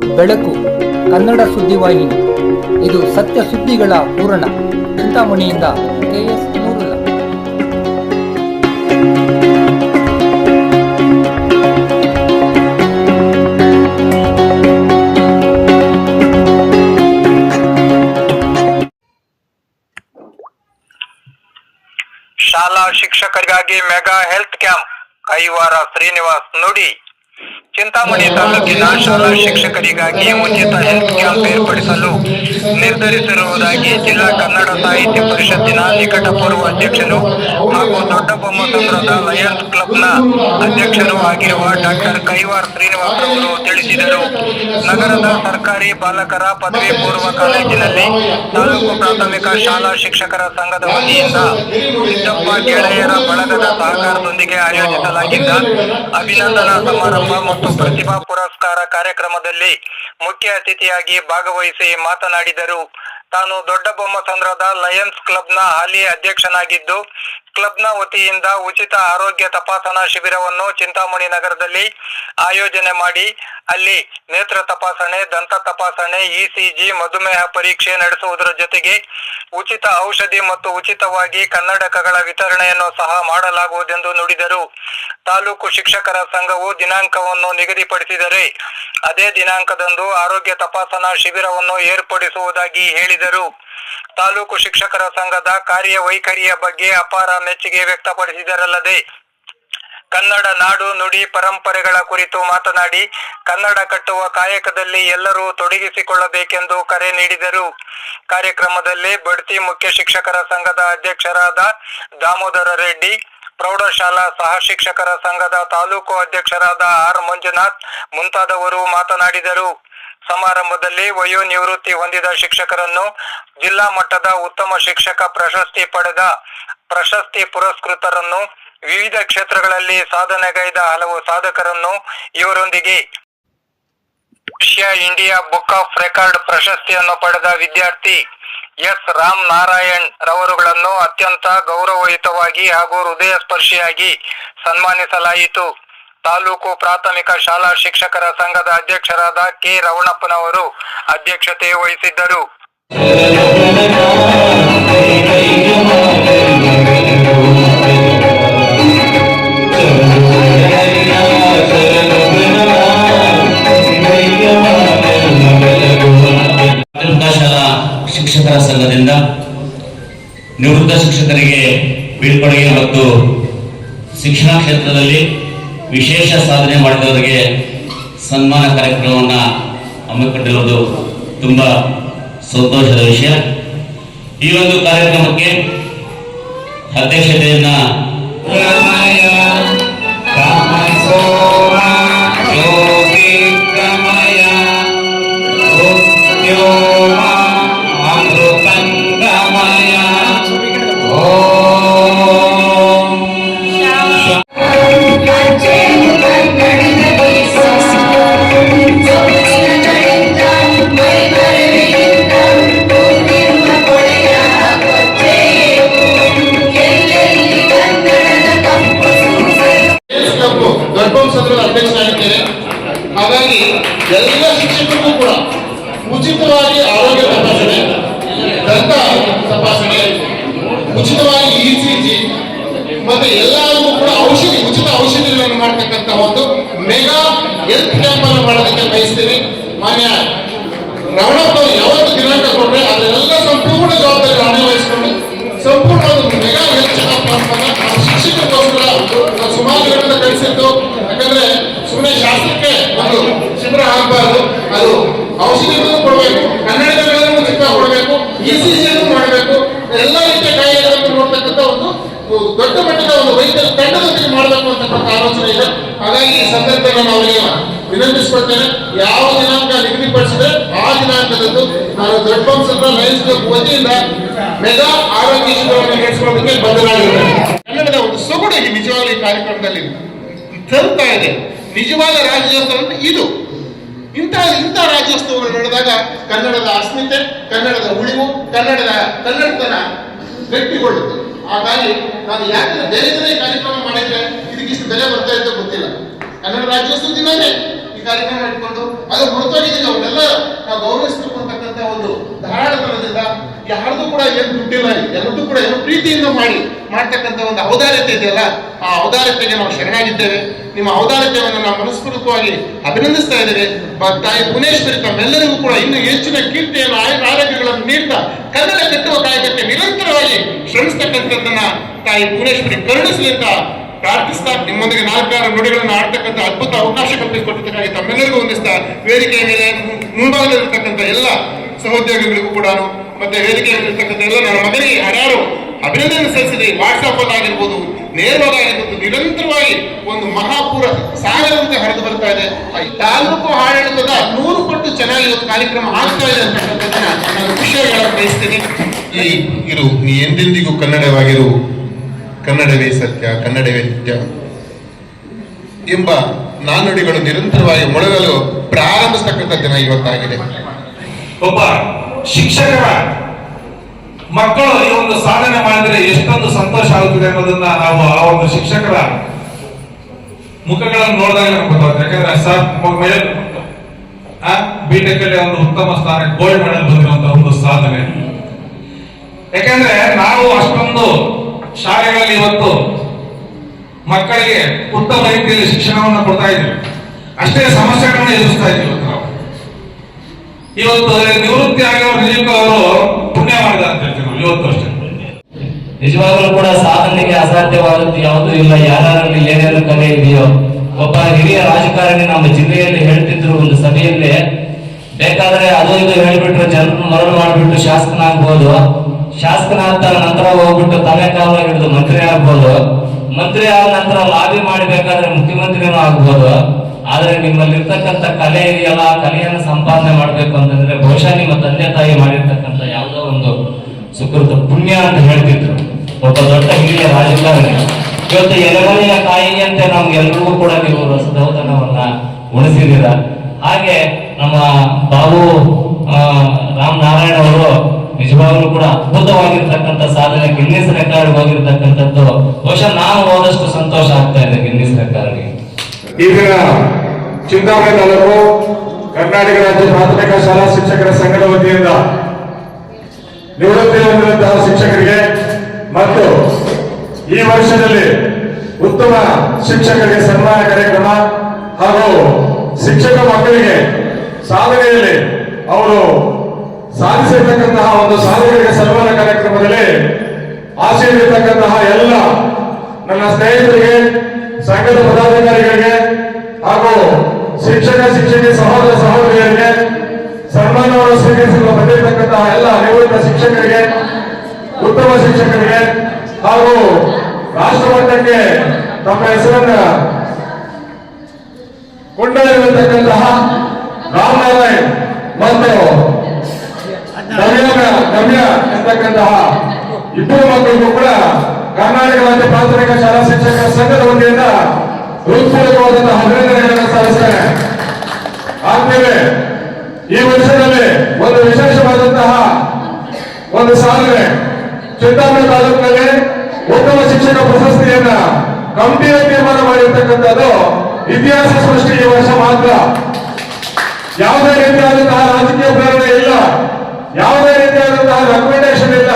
ಬೆಳಕು ಕನ್ನಡ ಸುದ್ದಿವಾಹಿನಿ ಇದು ಸತ್ಯ ಸುದ್ದಿಗಳ ಪೂರಣ ಚಿಂತಾಮಣಿಯಿಂದ ಕೆಎಸ್ ಶಾಲಾ ಶಿಕ್ಷಕರಿಗಾಗಿ mega health camp. Kaivara Srinivas ನುಡಿ. ಚಿಂತಾಮಣಿ ತಾಲೂಕಿನ ಶಾಲಾ ಶಿಕ್ಷಕರಿಗಾಗಿ ಉಚಿತ ಹೆಲ್ತ್ ಕ್ಯಾಂಪ್ ಏರ್ಪಡಿಸಲು ನಿರ್ಧರಿಸಿರುವುದಾಗಿ ಜಿಲ್ಲಾ ಕನ್ನಡ ಸಾಹಿತ್ಯ ಪರಿಷತ್ತಿನ ನಿಕಟಪೂರ್ವ ಅಧ್ಯಕ್ಷರು ಹಾಗೂ ದೊಡ್ಡಬೊಮ್ಮಸಂದ್ರದ ಲಯನ್ಸ್ ಕ್ಲಬ್ನ ಅಧ್ಯಕ್ಷರು ಆಗಿರುವ ಡಾಕ್ಟರ್ ಕೈವಾರ್ ಶ್ರೀನಿವಾಸ್ ಅವರು ತಿಳಿಸಿದರು. ನಗರದ ಸರ್ಕಾರಿ ಬಾಲಕರ ಪದವಿ ಪೂರ್ವ ಕಾಲೇಜಿನಲ್ಲಿ ತಾಲೂಕು ಪ್ರಾಥಮಿಕ ಶಾಲಾ ಶಿಕ್ಷಕರ ಸಂಘದ ವತಿಯಿಂದ ಸಿದ್ದಪ್ಪ ಗೆಳೆಯರ ಬಳಗದ ಸಹಕಾರದೊಂದಿಗೆ ಆಯೋಜಿಸಲಾಗಿದ್ದ ಅಭಿನಂದನಾ ಸಮಾರಂಭ ಮತ್ತು ಪ್ರತಿಭಾ ಪುರಸ್ಕಾರ ಕಾರ್ಯಕ್ರಮದಲ್ಲಿ ಮುಖ್ಯ ಅತಿಥಿಯಾಗಿ ಭಾಗವಹಿಸಿ ಮಾತನಾಡಿದರು. ತಾನು ದೊಡ್ಡಬೊಮ್ಮಸಂದ್ರದ ಲಯನ್ಸ್ ಕ್ಲಬ್ನ ಹಾಲಿ ಅಧ್ಯಕ್ಷನಾಗಿದ್ದು ಕ್ಲಬ್ನ ವತಿಯಿಂದ ಉಚಿತ ಆರೋಗ್ಯ ತಪಾಸಣಾ ಶಿಬಿರವನ್ನು ಚಿಂತಾಮಣಿ ನಗರದಲ್ಲಿ ಆಯೋಜನೆ ಮಾಡಿ, ಅಲ್ಲಿ ನೇತ್ರ ತಪಾಸಣೆ, ದಂತ ತಪಾಸಣೆ ಇಸಿಜಿ ಮಧುಮೇಹ ಪರೀಕ್ಷೆ ನಡೆಸುವುದರ ಜೊತೆಗೆ ಉಚಿತ ಔಷಧಿ ಮತ್ತು ಉಚಿತವಾಗಿ ಕನ್ನಡಕಗಳ ವಿತರಣೆಯನ್ನು ಸಹ ಮಾಡಲಾಗುವುದೆಂದು ನುಡಿದರು. ತಾಲೂಕು ಶಿಕ್ಷಕರ ಸಂಘವು ದಿನಾಂಕವನ್ನು ನಿಗದಿಪಡಿಸಿದರೆ ಅದೇ ದಿನಾಂಕದಂದು ಆರೋಗ್ಯ ತಪಾಸಣಾ ಶಿಬಿರವನ್ನು ಏರ್ಪಡಿಸುವುದಾಗಿ ಹೇಳಿದರು. ತಾಲೂಕು ಶಿಕ್ಷಕರ ಸಂಘದ ಕಾರ್ಯವೈಖರಿಯ ಬಗ್ಗೆ ಅಪಾರ ಮೆಚ್ಚುಗೆ ವ್ಯಕ್ತಪಡಿಸಿದರಲ್ಲದೆ, ಕನ್ನಡ ನಾಡು ನುಡಿ ಪರಂಪರೆಗಳ ಕುರಿತು ಮಾತನಾಡಿ, ಕನ್ನಡ ಕಟ್ಟುವ ಕಾಯಕದಲ್ಲಿ ಎಲ್ಲರೂ ತೊಡಗಿಸಿಕೊಳ್ಳಬೇಕೆಂದು ಕರೆ ನೀಡಿದರು. ಕಾರ್ಯಕ್ರಮದಲ್ಲಿ ಬಡ್ತಿ ಮುಖ್ಯ ಶಿಕ್ಷಕರ ಸಂಘದ ಅಧ್ಯಕ್ಷರಾದ ದಾಮೋದರ ರೆಡ್ಡಿ, ಪ್ರೌಢಶಾಲಾ ಸಹ ಶಿಕ್ಷಕರ ಸಂಘದ ತಾಲೂಕು ಅಧ್ಯಕ್ಷರಾದ ಆರ್ ಮಂಜುನಾಥ್ ಮುಂತಾದವರು ಮಾತನಾಡಿದರು. ಸಮಾರಂಭದಲ್ಲಿ ವಯೋ ನಿವೃತ್ತಿ ಹೊಂದಿದ ಶಿಕ್ಷಕರನ್ನು ಜಿಲ್ಲಾ ಮಟ್ಟದ ಉತ್ತಮ ಶಿಕ್ಷಕ ಪ್ರಶಸ್ತಿ ಪಡೆದ ಪ್ರಶಸ್ತಿ ಪುರಸ್ಕೃತರನ್ನು ವಿವಿಧ ಕ್ಷೇತ್ರಗಳಲ್ಲಿ ಸಾಧನೆಗೈದ ಹಲವು ಸಾಧಕರನ್ನು ಇವರೊಂದಿಗೆ Asia India book of record ಪ್ರಶಸ್ತಿಯನ್ನು ಪಡೆದ ವಿದ್ಯಾರ್ಥಿ ಎಸ್ ರಾಮ್ ನಾರಾಯಣ್ ರವರುಗಳನ್ನು ಅತ್ಯಂತ ಗೌರವಯುತವಾಗಿ ಹಾಗೂ ಹೃದಯ ಸ್ಪರ್ಶಿಯಾಗಿ ಸನ್ಮಾನಿಸಲಾಯಿತು. ತಾಲೂಕು ಪ್ರಾಥಮಿಕ ಶಾಲಾ ಶಿಕ್ಷಕರ ಸಂಘದ ಅಧ್ಯಕ್ಷರಾದ ಕೆ ರವಣಪ್ಪನವರು ಅಧ್ಯಕ್ಷತೆ ವಹಿಸಿದ್ದರು. ಶಿಕ್ಷಕರ ಸಂಘದಿಂದ ನಿವೃತ್ತ ಶಿಕ್ಷಕರಿಗೆ ಬೀಳ್ಕೊಡುಗೆ ಮತ್ತು ಶಿಕ್ಷಣ ಕ್ಷೇತ್ರದಲ್ಲಿ ವಿಶೇಷ ಸಾಧನೆ ಮಾಡಿದವರಿಗೆ ಸನ್ಮಾನ ಕಾರ್ಯಕ್ರಮವನ್ನು ಹಮ್ಮಿಕೊಂಡಿರುವುದು ತುಂಬ ಸಂತೋಷದ ವಿಷಯ. ಈ ಒಂದು ಕಾರ್ಯಕ್ರಮಕ್ಕೆ ಅಧ್ಯಕ್ಷತೆಯನ್ನ ಹಾಗಾಗಿ ಎಲ್ಲ ಶಿಕ್ಷಕರಿಗೂ ಕೂಡ ಉಚಿತವಾಗಿ ಆರೋಗ್ಯ ತಪಾಸಣೆ, ದಂತ ತಪಾಸಣೆ, ಉಚಿತವಾಗಿ ಇ ಸಿ ಜಿ ಮತ್ತೆ ಎಲ್ಲರಿಗೂ ಕೂಡ ಔಷಧಿ, ಉಚಿತ ಔಷಧಿಗಳನ್ನು ಮಾಡ್ತಕ್ಕಂತಹ ಒಂದು ಮೆಗಾ ಹೆಲ್ತ್ ಕ್ಯಾಂಪ್ ಅನ್ನು ಮಾಡೋದಕ್ಕೆ ಬಯಸ್ತೇನೆ. ಮಾನ್ಯ ವಿನಂತಿಸ್ಕೊಳ್ತೇನೆ ಯಾವ ದಿನಾಂಕ ನಿಗದಿಪಡಿಸಿದ್ರೆ ಆ ದಿನಾಂಕದಂದು ನಾನು ದೊಡ್ಡ ಲೈನ್ಸ್ ವತಿಯಿಂದ ಮೆಗಾ ಆರೋಗ್ಯ ಶಿಬಿರವನ್ನು ನಡೆಸಿಕೊಳ್ಳೋದಕ್ಕೆ ಬದಲಾಗಿದ್ದೇನೆ ಕನ್ನಡದ ಒಂದು ಸೊಗಡು ಈ ನಿಜವಾಗ್ಲೂ ಈ ಕಾರ್ಯಕ್ರಮದಲ್ಲಿ ತರುತ್ತಾ ಇದೆ. ನಿಜವಾದ ರಾಜ್ಯೋತ್ಸವ ಇದು. ಇಂತಹ ಇಂಥ ರಾಜ್ಯೋತ್ಸವಗಳು ನಡೆದಾಗ ಕನ್ನಡದ ಅಸ್ಮಿತೆ, ಕನ್ನಡದ ಉಳಿವು, ಕನ್ನಡದ ಕನ್ನಡತನ ಗಟ್ಟಿಗೊಳ್ಳುತ್ತೆ. ಹಾಗಾಗಿ ನಾನು ಯಾಕೆ ಬೇರೆ ಕಾರ್ಯಕ್ರಮ ಮಾಡಿದ್ರೆ ಇದಕ್ಕಿಷ್ಟು ಬೆಲೆ ಬರ್ತಾ ಇದ್ದ ಗೊತ್ತಿಲ್ಲ. ಕನ್ನಡ ರಾಜ್ಯೋತ್ಸವ ದಿನನೇ ಈ ಕಾರ್ಯಕ್ರಮ ಇಟ್ಕೊಂಡು ಅದು ಹೊರತಾಗಿದ್ದೀವಿ ಅವನ್ನೆಲ್ಲ ನಾವು ಗೌರವಿಸ್ಬೇಕು ಅಂತಕ್ಕಂಥ ಒಂದು ಧಾರಾಳತನದಿಂದ ಯಾರ್ದು ಕೂಡ ಏನು ದುಡ್ಡಿಲ್ಲ ಎಲ್ಲದೂ ಕೂಡ ಏನು ಪ್ರೀತಿಯಿಂದ ಮಾಡಿ, ಮಾಡ್ತಕ್ಕಂಥ ಒಂದು ಔದಾರ್ಯತೆ ಇದೆಯಲ್ಲ, ಆ ಔದಾರ್ಯತೆಗೆ ನಾವು ಶರಣಾಗಿದ್ದೇವೆ. ನಿಮ್ಮ ಔದಾರ್ಯತೆಯನ್ನು ನಾವು ಮನಸ್ಪೂರ್ವಕವಾಗಿ ಅಭಿನಂದಿಸ್ತಾ ಇದ್ದೇವೆ. ತಾಯಿ ಪುನೇಶ್ವರಿ ತಮ್ಮೆಲ್ಲರಿಗೂ ಕೂಡ ಇನ್ನೂ ಹೆಚ್ಚಿನ ಕೀರ್ತಿಯನ್ನು ಆರೋಗ್ಯಗಳನ್ನು ನೀಡ್ತಾ, ಕನ್ನಡ ಕಟ್ಟುವ ಕಾಯಕಕ್ಕೆ ನಿರಂತರವಾಗಿ ಶ್ರಮಿಸ್ತಕ್ಕಂಥದ್ದನ್ನ ತಾಯಿ ಪುನೇಶ್ವರಿ ಕರುಣಿಸಲಿ ಪ್ರಾರ್ಥಿಸ್ತಾ ನಿಮ್ಮೊಂದಿಗೆ ನಾಲ್ಕಾರು ನುಡಿಗಳನ್ನು ಆಡ್ತಕ್ಕಂಥ ಅದ್ಭುತ ಅವಕಾಶ ಕಲ್ಪಿಸಿಕೊಟ್ಟಿದ್ದಕ್ಕಾಗಿ ತಮ್ಮೆಲ್ಲರಿಗೂ ಹೊಂದಿಸ್ತಾ ವೇದಿಕೆಯ ಮೇಲೆ ಮುಂಭಾಗದಲ್ಲಿರ್ತಕ್ಕಂಥ ಎಲ್ಲ ಸಹೋದ್ಯೋಗಿಗಳಿಗೂ ಕೂಡ ಮತ್ತೆ ವೇದಿಕೆಯಲ್ಲಿರ್ತಕ್ಕಂಥ ಎಲ್ಲ ನನ್ನ ಮಗನಿಗೆ ಯಾರ್ಯಾರು ಅಭಿನಂದನೆ ಸಲ್ಲಿಸಿದೆ. ವಾಟ್ಸಪ್ ಆಗಿರ್ಬೋದು ನೇರವಾಗಿರ್ಬೋದು ನಿರಂತರವಾಗಿ ಒಂದು ಮಹಾಪೂರ ಸಾಗರದಂತೆ ಹರಿದು ಬರ್ತಾ ಇದೆ. ತಾಲೂಕು ಆಡಳಿತದ ನೂರು ಪಟ್ಟು ಚೆನ್ನಾಗಿ ಇವತ್ತು ಕಾರ್ಯಕ್ರಮ ಆಗ್ತಾ ಇದೆ ಅಂತಕ್ಕಂಥದ್ದನ್ನ ನಾನು ವಿಷಯ ಹೇಳಲು ಬಯಸ್ತೀನಿ. ಈ ಇರು ನೀ ಎಂದೆಂದಿಗೂ ಕನ್ನಡವಾಗಿರು ಕನ್ನಡವೇ ಸತ್ಯ, ಕನ್ನಡವೇ ನಿತ್ಯ ಎಂಬ ನಾನುಡಿಗಳು ನಿರಂತರವಾಗಿ ಮೊಳಗಲು ಪ್ರಾರಂಭಿಸತಕ್ಕಂಥ ದಿನ ಇವತ್ತಾಗಿದೆ. ಒಬ್ಬ ಶಿಕ್ಷಕರ ಮಕ್ಕಳು ಈ ಒಂದು ಸಾಧನೆ ಮಾಡಿದ್ರೆ ಎಷ್ಟೊಂದು ಸಂತೋಷ ಆಗುತ್ತದೆ ಅನ್ನೋದನ್ನ ನಾವು ಆ ಒಂದು ಶಿಕ್ಷಕರ ಮುಖಗಳನ್ನು ನೋಡಿದಾಗ ನಮ್ಗೆ ಗೊತ್ತಾಗುತ್ತೆ. ಯಾಕಂದ್ರೆ ಸರ್ ಮೇಲೆ ಬಿಟೆಕ್ ಅಲ್ಲಿ ಒಂದು ಉತ್ತಮ ಸ್ಥಾನ ಗೋಲ್ಡ್ ಮೆಡಲ್ ಬಂದಿರುವಂತಹ ಒಂದು ಸಾಧನೆ. ಯಾಕಂದ್ರೆ ನಾವು ಅಷ್ಟೊಂದು ಶಾಲೆಗಳಲ್ಲಿ ಇವತ್ತು ಮಕ್ಕಳಿಗೆ ಉತ್ತಮ ರೀತಿಯಲ್ಲಿ ಶಿಕ್ಷಣವನ್ನು ಕೊಡ್ತಾ ಇದ್ದೀವಿ ಅಷ್ಟೇ ಸಮಸ್ಯೆಗಳನ್ನು ಎದುರಿಸ್ತಾ ಇದ್ದೀವಿ ಇವತ್ತು ನಾವು. ಇವತ್ತು ನಿವೃತ್ತಿ ಆಗಿರೋ ನಿಜಕ್ಕೂ ಅವರು ಪುಣ್ಯ ಮಾಡಿದ ಅಂತ ಹೇಳ್ತೀವಿ ಇವತ್ತು ಅಷ್ಟೇ. ನಿಜವಾಗ್ಲೂ ಕೂಡ ಸಾಧನೆಗೆ ಅಸಾಧ್ಯವಾದದ್ದು ಯಾವುದೂ ಇಲ್ಲ. ಯಾರಲ್ಲಿ ಏನೇನು ಕಲೆ ಇದೆಯೋ, ಒಬ್ಬ ಹಿರಿಯ ರಾಜಕಾರಣಿ ನಮ್ಮ ಜಿಲ್ಲೆಯಲ್ಲಿ ಹೇಳ್ತಿದ್ರು ಒಂದು ಸಭೆಯಲ್ಲಿ, ಬೇಕಾದ್ರೆ ಅದು ಇದು ಹೇಳ್ಬಿಟ್ರೆ ಜನರನ್ನು ಮರಳು ಮಾಡಿಬಿಟ್ಟು ಶಾಸಕನಾಗ್ಬೋದು. ಶಾಸಕನಾದ ನಂತರ ಹೋಗ್ಬಿಟ್ಟು ತಲೆ ಕಾಲ ಹಿಡಿದು ಮಂತ್ರಿ ಆಗ್ಬೋದು. ಮಂತ್ರಿ ಆದ ನಂತರ ಲಾಬಿ ಮಾಡಬೇಕಾದ್ರೆ ಮುಖ್ಯಮಂತ್ರಿನೂ ಆಗ್ಬೋದು. ಆದ್ರೆ ನಿಮ್ಮಲ್ಲಿರ್ತಕ್ಕಂಥ ಕಲೆ ಇದೆಯಲ್ಲ ಕಲೆಯನ್ನು ಸಂಪಾದನೆ ಮಾಡ್ಬೇಕು ಅಂತಂದ್ರೆ ಬಹುಶಃ ನಿಮ್ಮ ತಂದೆ ತಾಯಿ ಮಾಡಿರ್ತಕ್ಕಂಥ ಯಾವುದೋ ಒಂದು ಸುಕೃತ ಪುಣ್ಯ ಅಂತ ಹೇಳ್ತಿದ್ರು. ಒಬ್ಬ ದೊಡ್ಡ ಹಿರಿಯ ರಾಜಕಾರಣಿ. ಇವತ್ತು ಎಲೆಮನೆಯ ತಾಯಿಯಂತೆ ನಮ್ಗೆಲ್ರಿಗೂ ಕೂಡ ನೀವು ರಸದೌತಣವನ್ನ ಉಣಿಸಿದ್ದೀರ. ಹಾಗೆ ನಮ್ಮ ಬಾಬು ರಾಮನಾರಾಯಣ ಅವರು ನಿಜವಾಗ್ಲೂ ಕೂಡ ಅದ್ಭುತವಾಗಿರ್ತಕ್ಕಂಥ ಸಾಧನೆ, ಗಿನ್ನಿಸ್ ರೆಕಾರ್ಡ್ ಹೋಗಿರ್ತಕ್ಕಂಥದ್ದು. ಬಹುಶಃ ನಾನು ಹೋದಷ್ಟು ಸಂತೋಷ ಆಗ್ತಾ ಇದೆ ಗಿನ್ನಿಸ್ ರೆಕಾರ್ಡ್ಗೆ. ಈ ದಿನ ಚಿಂತಾಮಣಿ ತಾಲೂಕು ಕರ್ನಾಟಕ ರಾಜ್ಯ ಪ್ರಾಥಮಿಕ ಶಾಲಾ ಶಿಕ್ಷಕರ ಸಂಘದ ವತಿಯಿಂದ ನಿವೃತ್ತಿ ಶಿಕ್ಷಕರಿಗೆ ಮತ್ತು ಈ ವರ್ಷದಲ್ಲಿ ಉತ್ತಮ ಶಿಕ್ಷಕರಿಗೆ ಸನ್ಮಾನ ಕಾರ್ಯಕ್ರಮ ಹಾಗೂ ಶಿಕ್ಷಕ ಮಕ್ಕಳಿಗೆ ಸಾಧನೆಯಲ್ಲಿ ಅವರು ಸಾಧಿಸಿರ್ತಕ್ಕಂತಹ ಒಂದು ಸಾಧನೆಗಳಿಗೆ ಸನ್ಮಾನ ಕಾರ್ಯಕ್ರಮದಲ್ಲಿ ಆಶೀರ್ವಿರ್ತಕ್ಕಂತಹ ಎಲ್ಲ ನನ್ನ ಸ್ನೇಹಿತರಿಗೆ, ಸಂಘದ ಪದಾಧಿಕಾರಿಗಳಿಗೆ ಹಾಗೂ ಶಿಕ್ಷಕ, ಶಿಕ್ಷಕಿ ಸಹೋದರ ಸಹೋದರಿಯರಿಗೆ ಸನ್ಮಾನವನ್ನು ಸ್ವೀಕರಿಸಲು ಬಂದಿರತಕ್ಕಂತಹ ಎಲ್ಲ ನಿವೃತ್ತ ಶಿಕ್ಷಕರಿಗೆ, ಉತ್ತಮ ಶಿಕ್ಷಕರಿಗೆ ಹಾಗೂ ರಾಷ್ಟ್ರಮಟ್ಟಕ್ಕೆ ತಮ್ಮ ಹೆಸರನ್ನ ಕೊಂಡೊಯ್ದಿರತಕ್ಕಂತಹ ರಾಮನಾರಾಯಣ್ ಮತ್ತು ನವ್ಯ ಎಂತಕ್ಕಂತಹ ಇಬ್ಬರು ಮಕ್ಕಳಿಗೂ ಕೂಡ ಕರ್ನಾಟಕ ರಾಜ್ಯ ಪ್ರಾಥಮಿಕ ಶಾಲಾ ಶಿಕ್ಷಕರ ಸಂಘದ ವತಿಯಿಂದ ಹೃತ್ಪೂರ್ವಕವಾದಂತಹ ಅಭಿನಂದನೆಗಳನ್ನು ಸಲ್ಲಿಸ್ತೇನೆ. ಆದ್ಮೇಲೆ ಈ ವರ್ಷದಲ್ಲಿ ಒಂದು ವಿಶೇಷವಾದಂತಹ ಒಂದು ಸಾಧನೆ ಚಿಂತಾಮಣಿ ತಾಲೂಕಿನಲ್ಲಿ ಉತ್ತಮ ಶಿಕ್ಷಕ ಪ್ರಶಸ್ತಿಯನ್ನ ಕಂಪನಿಯ ತೀರ್ಮಾನ ಮಾಡಿರ್ತಕ್ಕಂಥದ್ದು ಇತಿಹಾಸ ಸೃಷ್ಟಿ ಈ ವರ್ಷ ಮಾತ್ರ. ಯಾವುದೇ ರೀತಿಯಾದಂತಹ ರಾಜಕೀಯ ಪ್ರೇರಣೆ ಇಲ್ಲ. ಯಾವುದೇ ರೀತಿಯಾದಂತಹ ರೆಕಮೆಂಡೇಶನ್ ಇಲ್ಲ.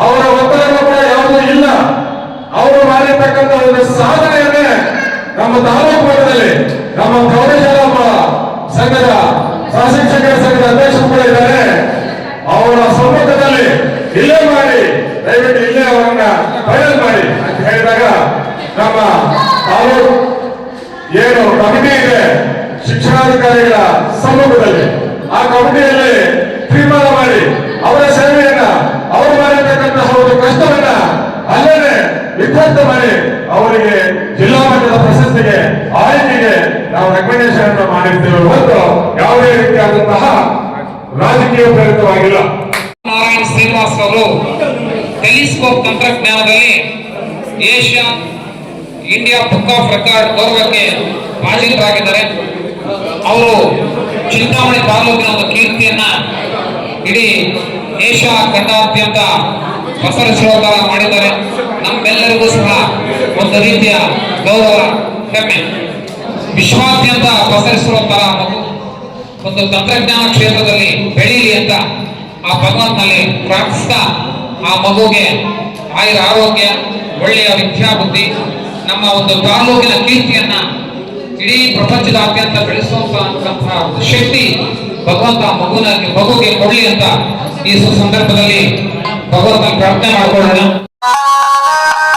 ಅವರ ಒತ್ತಡ ಕೂಡ ಯಾವುದೂ ಇಲ್ಲ. ಅವರು ಮಾಡಿರ್ತಕ್ಕಂಥ ಒಂದು ಸಾಧನೆಯನ್ನೇ ನಮ್ಮ ತಾಲೂಕು ಮಟ್ಟದಲ್ಲಿ ನಮ್ಮ ಪ್ರೌಢಶಾಲಾ ಮ- ಸಂಘದ ಸಹಶಿಕ್ಷಕರ ಸಂಘದ ಅಧ್ಯಕ್ಷರು ಕೂಡ ಇದ್ದಾರೆ ಅವರ ಸಮ್ಮುಖದಲ್ಲಿ ಇಲ್ಲೇ ಮಾಡಿ ದಯವಿಟ್ಟು ಇಲ್ಲೇ ಅವರನ್ನ ಫೈನಲ್ ಮಾಡಿ ಅಂತ ಹೇಳಿದಾಗ ನಮ್ಮ ತಾಲೂಕು ಏನು ಕಮಿಟಿ ಇದೆ ಶಿಕ್ಷಣಾಧಿಕಾರಿಗಳ ಸಮ್ಮುಖದಲ್ಲಿ ಆ ಕಮಿಟಿಯಲ್ಲಿ ತೀರ್ಮಾನ ಮಾಡಿ ಅವರ ಸೇವೆಯನ್ನ ಅವರು ಮಾಡಿರ್ತಕ್ಕಂತಹ ಒಂದು ಕಷ್ಟವನ್ನ ಅಲ್ಲೇ ವಿಧ್ವಂಸ ಮಾಡಿ ಅವರಿಗೆ ಜಿಲ್ಲಾ ಮಟ್ಟದ ಪ್ರಶಸ್ತಿಗೆ, ಆಯ್ಕೆಗೆ ನಾವು ರೆಕಮೆಂಡೇಶನ್ ಅನ್ನು ಮಾಡಿರ್ತೇವೆ. ಹೊರತು ಯಾವುದೇ ರೀತಿಯಾದಂತಹ ರಾಜಕೀಯ ಪ್ರೇರಿತವಾಗಿಲ್ಲ. ನಾರಾಯಣ್ ಶ್ರೀನಿವಾಸ್ ಅವರು ಟೆಲಿಸ್ಕೋಪ್ ತಂತ್ರಜ್ಞಾನದಲ್ಲಿ Asia India book of record ಗೌರವಕ್ಕೆ ಭಾಜನರಾಗಿದ್ದಾರೆ ಅವರು ಚಿಂತಾಮಣಿ ತಾಲೂಕಿನ ಒಂದು ಕೀರ್ತಿಯನ್ನ ಇಡೀ ಏಷ್ಯಾ ಖಂಡಾದ್ಯಂತ ಪ್ರಸರಿಸುವ ಮಾಡಿದ್ದಾರೆ. ನಮ್ಮೆಲ್ಲರಿಗೂ ಸಹ ಒಂದು ರೀತಿಯ ಗೌರವ, ಹೆಮ್ಮೆ, ವಿಶ್ವಾದ್ಯಂತ ಪಸರಿಸುವಂತಹ ಮಗು ಒಂದು ತಂತ್ರಜ್ಞಾನ ಕ್ಷೇತ್ರದಲ್ಲಿ ಬೆಳೀಲಿ ಅಂತ ಆ ಭಗವಂತನಲ್ಲಿ ಪ್ರಾರ್ಥಿಸ್ತಾ ಆ ಮಗುಗೆ ಆಯುರ ಆರೋಗ್ಯ, ಒಳ್ಳೆಯ ವಿದ್ಯಾಬುದ್ಧಿ, ನಮ್ಮ ಒಂದು ತಾಲೂಕಿನ ಕೀರ್ತಿಯನ್ನ ಇಡೀ ಪ್ರಪಂಚದಾದ್ಯಂತ ಬೆಳೆಸುವಂತಹ ಒಂದು ಶಕ್ತಿ ಭಗವಂತ ಮಗುನ ಮಗುಗೆ ಕೊಡಲಿ ಅಂತ ಈ ಸಂದರ್ಭದಲ್ಲಿ ಭಗವಂತ ಪ್ರಾರ್ಥನೆ ಮಾಡಿಕೊಳ್ಳೋಣ. Ah!